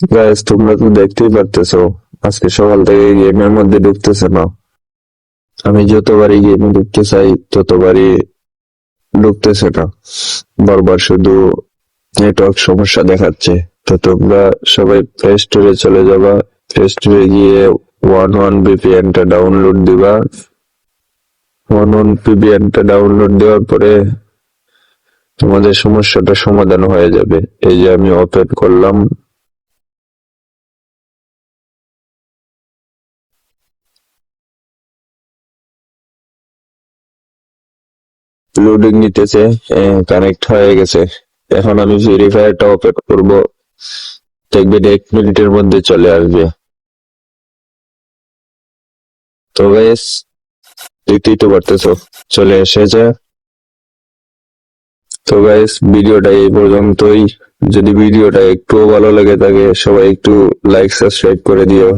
Guys তোমরা তো দেখতেই পারতেছো। আজকে সকাল থেকে গেমের মধ্যে ঢুকতেছে না। আমি যতবারই গেমে ঢুকতে চাই, ততবারই ঢুকতেছে না। বারবার শুধু নেটওয়ার্ক সমস্যা দেখাচ্ছে। তো তোমরা সবাই প্লে স্টোরে চলে যাবা। প্লে স্টোরে গিয়ে ওয়ান ওয়ান ভিপিএন টা ডাউনলোড দিবা। ওয়ান ওয়ান ভিপিএন টা ডাউনলোড দেওয়ার পরে তোমাদের সমস্যাটা সমাধান হয়ে যাবে। এই যে আমি ওপেন করলাম। লোডিং নিতেছে কানেক্ট হয়ে গেছে। এখন আমি ভেরিফায়ারটা ওপেন করব। দেখবেন এক মিনিটের মধ্যে চলে আসবে। তো গাইস দেখতেই তো পারতেছো, চলে এসেছে। তো গাইস ভিডিওটা এই পর্যন্তই। যদি ভিডিওটা একটুও ভালো লাগে থাকে, সবাই একটু লাইক সাবস্ক্রাইব করে দিও।